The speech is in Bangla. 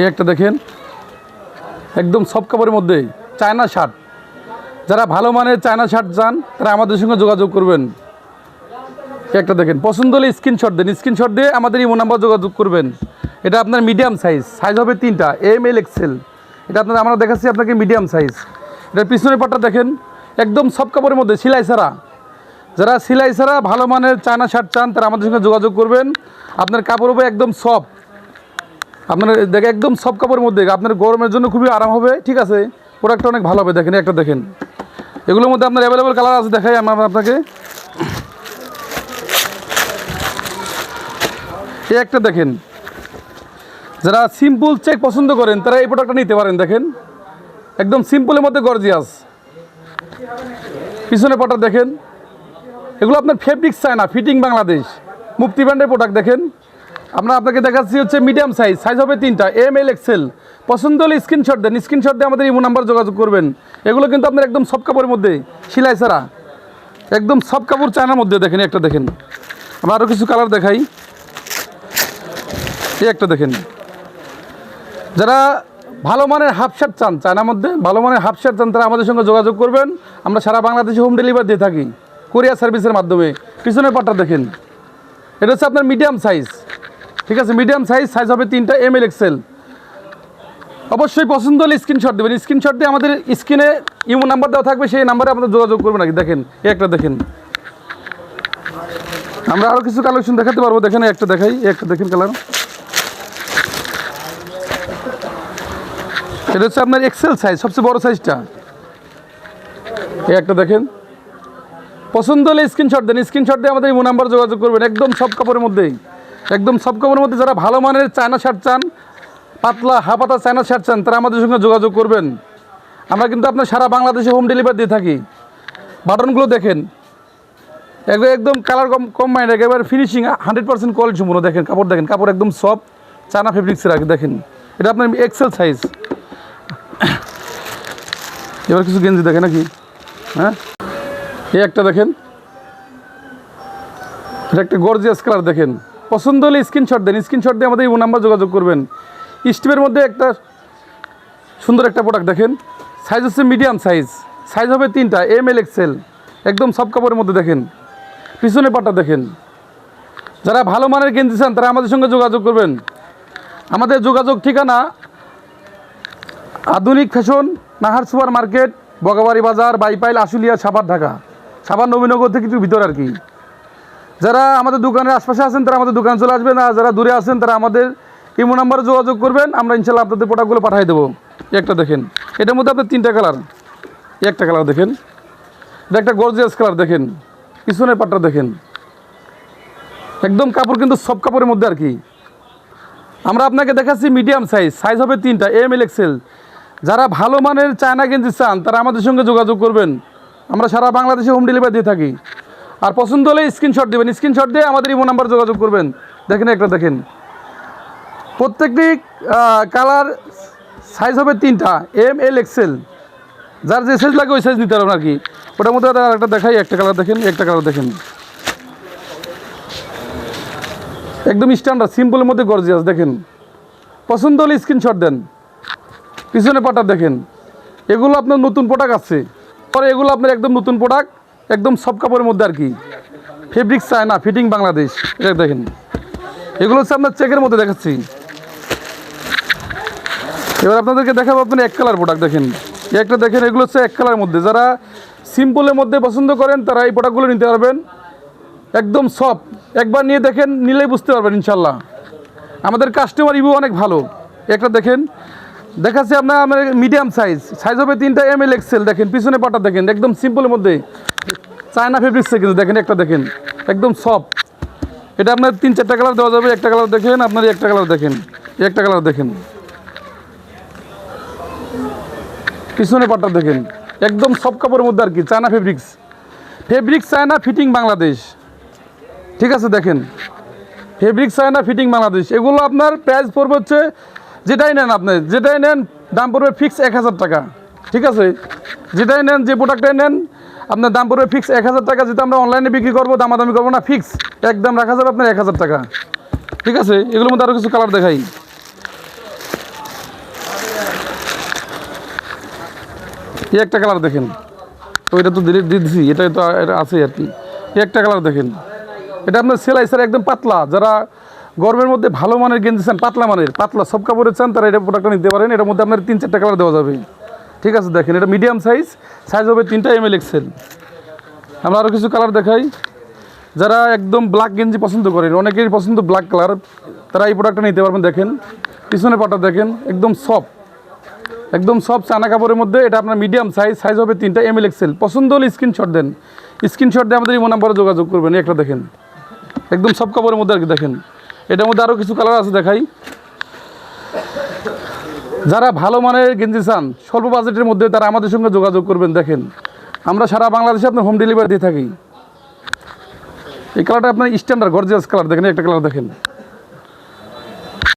এই একটা দেখেন, একদম সব কাপড়ের মধ্যে চায়না শার্ট যারা ভালো মানের চায়না শার্ট চান, তারা আমাদের সঙ্গে যোগাযোগ করবেন। একটা দেখেন, পছন্দ হলে স্ক্রিনশট দেন। স্ক্রিনশট দিয়ে আমাদের ইমো নাম্বার যোগাযোগ করবেন। এটা আপনার মিডিয়াম সাইজ সাইজ হবে তিনটা এম এল এক্সেল এটা আপনার, আমরা দেখাচ্ছি আপনাকে মিডিয়াম সাইজ এটার পিছনের পাটটা দেখেন, একদম সব কাপড়ের মধ্যে, সেলাই ছাড়া। যারা সেলাই ছাড়া ভালো মানের চায়না শার্ট চান, তারা আমাদের সঙ্গে যোগাযোগ করবেন। আপনার কাপড় হবে একদম সফট আপনার দেখে একদম সব কাপড়ের মধ্যে, আপনার গরমের জন্য খুবই আরাম হবে, ঠিক আছে? প্রোডাক্টটা অনেক ভালো হবে, দেখেন একটা দেখেন। এগুলোর মধ্যে আপনার অ্যাভেলেবেল কালার আছে, দেখাই আমরা আপনাকে। এই একটা দেখেন। যারা সিম্পল চেক পছন্দ করেন, তারা এই প্রোডাক্টটা নিতে পারেন, দেখেন। একদম সিম্পলের মধ্যে গর্জিয়াস পিছনে পটা দেখেন। এগুলো আপনার ফেব্রিক্স চায় না ফিটিং বাংলাদেশ। মুক্তি ব্র্যান্ডের প্রোডাক্ট দেখেন। আমরা আপনাকে দেখাচ্ছি হচ্ছে মিডিয়াম সাইজ সাইজ হবে তিনটা এম এল এক্সেল পছন্দ হলে স্ক্রিনশট দেন স্ক্রিনশট দিয়ে আমাদের ইমো নাম্বার যোগাযোগ করবেন। এগুলো কিন্তু আপনার একদম সব কাপড়ের মধ্যে, সেলাই ছাড়া। একদম সব কাপড় চায়নার মধ্যে দেখেন একটা দেখেন। আমরা আরও কিছু কালার দেখাই। এই একটা দেখেন। যারা ভালো মানের হাফ শার্ট চান, চায়নার মধ্যে ভালো মানের হাফ শার্ট চান, তারা আমাদের সঙ্গে যোগাযোগ করবেন। আমরা সারা বাংলাদেশে হোম ডেলিভারি দিয়ে থাকি কোরিয়ার সার্ভিসের মাধ্যমে। পিছনের পাটটা দেখেন। এটা হচ্ছে আপনার মিডিয়াম সাইজ ঠিক আছে মিডিয়াম সাইজ সাইজ হবে তিনটা এম এল এক্সেল অবশ্যই পছন্দ হলে স্ক্রিনশট দেবেন। স্ক্রিনশট দিয়ে আমাদের স্ক্রিনে ইমো নাম্বার দেওয়া থাকবে, সেই নাম্বারে আপনার যোগাযোগ করবেন নাকি দেখেন একটা দেখেন। আমরা আরও কিছু কালেকশন দেখাতে পারব। দেখেন একটা দেখাই একটা দেখেন কালার এটা হচ্ছে আপনার এক্সেল সাইজ সবচেয়ে বড় সাইজটা এই একটা দেখেন। পছন্দ হলে স্ক্রিনশট দেন। স্ক্রিনশট দিয়ে আমাদের ইমো নাম্বার যোগাযোগ করবেন, একদম সব কাপড়ের মধ্যেই। একদম সব কাপড়ের মধ্যে যারা ভালো মানের চায়না শার্ট চান, পাতলা হাফাতা চায়না শার্ট চান, তারা আমাদের সঙ্গে যোগাযোগ করবেন। আমরা কিন্তু আপনার সারা বাংলাদেশে হোম ডেলিভারি দিয়ে থাকি। বাটনগুলো দেখেন। একদম একদম কালার কম কম মাইন্ড একেবারে ফিনিশিং হান্ড্রেড পার্সেন্ট কোয়ালিটি সম্পূর্ণ দেখেন। কাপড় দেখেন, কাপড় একদম সফট চানা ফেব্রিক্সের আগে দেখেন। এটা আপনার এক্সেল সাইজ এবার কিছু গেঞ্জি দেখেন নাকি? হ্যাঁ? এই একটা দেখেন। এটা একটা গর্জিয়াস কালার দেখেন। পছন্দ হলে স্ক্রিনশট দেন। স্ক্রিনশট দিয়ে আমাদের ইমো নাম্বার যোগাযোগ করবেন। স্টিপের মধ্যে একটা সুন্দর একটা প্রোডাক্ট দেখেন। সাইজ হচ্ছে মিডিয়াম সাইজ সাইজ হবে তিনটা এম এল এক্সেল একদম সব কাপড়ের মধ্যে দেখেন। পিছনে পাটা দেখেন। যারা ভালো মানের গেঞ্জি চান, তারা আমাদের সঙ্গে যোগাযোগ করবেন। আমাদের যোগাযোগ ঠিকানা আধুনিক fashion, Nahar super market Bogabari Bazar, Baipail, Ashulia Savar Dhaka. Savar Nabinagar থেকে একটু ভিতর আর কি। যারা আমাদের দোকানের আশপাশে আছেন, তারা আমাদের দোকান চলে আসবেন আর যারা দূরে আছেন, তারা আমাদের ইমো নাম্বারে যোগাযোগ করবেন। আমরা ইনশাল্লাহ আপনাদের প্রোডাক্টগুলো পাঠিয়ে দেবো। একটা দেখেন, এটার মধ্যে আপনার তিনটা কালার। একটা কালার দেখেন, এটা একটা গর্জিয়াস কালার দেখেন, পিছনের পাটটা দেখেন। একদম কাপড় কিন্তু সব কাপড়ের মধ্যে আর কি। আমরা আপনাকে দেখাচ্ছি মিডিয়াম সাইজ সাইজ হবে তিনটা এম এল এক্সেল যারা ভালো মানের চায়না গেঞ্জি চান, তারা আমাদের সঙ্গে যোগাযোগ করবেন। আমরা সারা বাংলাদেশে হোম ডেলিভারি দিয়ে থাকি। আর পছন্দ হলে স্ক্রিনশট দেবেন। স্ক্রিনশট দিয়ে আমাদের ইমো নাম্বার যোগাযোগ করবেন। দেখেন একটা, দেখেন। প্রত্যেকটি কালার সাইজ হবে তিনটা এম এল এক্সেল যার যে সাইজ লাগে ওই সাইজ নিতে পারবেন আর কি ওটার মধ্যে একটা দেখাই, একটা কালার দেখেন, একটা কালার দেখেন। একদম স্ট্যান্ডার্ড সিম্পলের মধ্যে গর্জিয়াস দেখেন। পছন্দ হলে স্ক্রিনশট দেন। পিছনে পাটা দেখেন। এগুলো আপনার নতুন প্রোডাক্ট আছে। পরে এগুলো আপনার একদম নতুন প্রোডাক্ট একদম সব কাপড়ের মধ্যে আর কি। ফেব্রিক চায় না ফিটিং বাংলাদেশ এটা দেখেন। এগুলো হচ্ছে আপনার চেকের মধ্যে দেখাচ্ছি। এবার আপনাদেরকে দেখাবো আপনার এক কালার প্রোডাক্ট দেখেন। একটা দেখেন, এগুলো হচ্ছে এক কালারের মধ্যে। যারা সিম্পলের মধ্যে পছন্দ করেন, তারা এই প্রোডাক্টগুলো নিতে পারবেন। একদম সফট একবার নিয়ে দেখেন, নিলেই বুঝতে পারবেন ইনশাল্লাহ আমাদের কাস্টমার রিভিউ অনেক ভালো। একটা দেখেন। দেখাচ্ছে আপনার আমার মিডিয়াম সাইজ সাইজ হবে তিনটা এম এল এক্সেল দেখেন। পিছনে পাটা দেখেন, একদম সিম্পলের মধ্যে। চায়না ফেব্রিক্সে কিন্তু দেখেন একটা দেখেন, একদম সফট এটা আপনার তিন, চারটা কালার দেওয়া যাবে, একটা কালার দেখেন, আপনার একটা কালার দেখেন একটা কালার দেখেন। পিছনে পাটটা দেখেন, একদম সব কাপড়ের মধ্যে আর কি, China fabrics fabrics China fitting Bangladesh. ঠিক আছে, দেখেন। Fabric China fitting Bangladesh. এগুলো আপনার প্রাইস পড়বে হচ্ছে, যেটাই নেন আপনি, যেটাই নেন, দাম পড়বে ফিক্স এক হাজার টাকা। ঠিক আছে? যেটাই নেন, যে প্রোডাক্টটাই নেন আপনার দাম পড়বে ফিক্স এক হাজার টাকা যেটা আমরা অনলাইনে বিক্রি করব, দামাদামি করব না ফিক্স একদম রাখা যাবে আপনার এক হাজার টাকা। ঠিক আছে? এগুলোর মধ্যে আরও কিছু কালার দেখাই। এই একটা কালার দেখেন। তো এটা তো ডিলিট দিয়ে এটা তো এটা আছে আর কি। এই একটা কালার দেখেন। এটা আপনার সেলাই স্যার একদম পাতলা। যারা গরমের মধ্যে ভালো মানের গেঞ্জি চান, পাতলা মানের, পাতলা সব কাপড়ে চান, তারা এটা প্রোডাক্টটা নিতে পারেন। এটার মধ্যে আপনার তিন চারটা কালার দেওয়া যাবে। ঠিক আছে, দেখেন, এটা মিডিয়াম সাইজ সাইজ হবে তিনটা এম এল এক্সেল আমরা আরও কিছু কালার দেখাই। যারা একদম ব্ল্যাক গেঞ্জি পছন্দ করেন, অনেকেরই পছন্দ ব্ল্যাক কালার তারা এই প্রোডাক্টটা নিতে পারবেন, দেখেন। পিছনে পাটা দেখেন, একদম সফট একদম সব চানা কাপড়ের মধ্যে এটা আপনার মিডিয়াম সাইজ সাইজ হবে তিনটা এম এল এক্সেল পছন্দ হলে স্ক্রিনশট দেন। স্ক্রিনশট দিয়ে আমাদের ইমো নাম্বারে যোগাযোগ করবেন একটা দেখেন। একদম সব কাপড়ের মধ্যে আর কি দেখেন। এটার মধ্যে আরও কিছু কালার আছে দেখাই। যারা ভালো মানের গেঞ্জি চান, স্বল্প বাজেটের মধ্যে তারা আমাদের সঙ্গে যোগাযোগ করবেন, দেখেন। আমরা সারা বাংলাদেশে আপনার হোম ডেলিভারি দিয়ে থাকি। এই কালারটা আপনার স্ট্যান্ডার্ড গর্জিয়াস কালার দেখেন, একটা কালার দেখেন।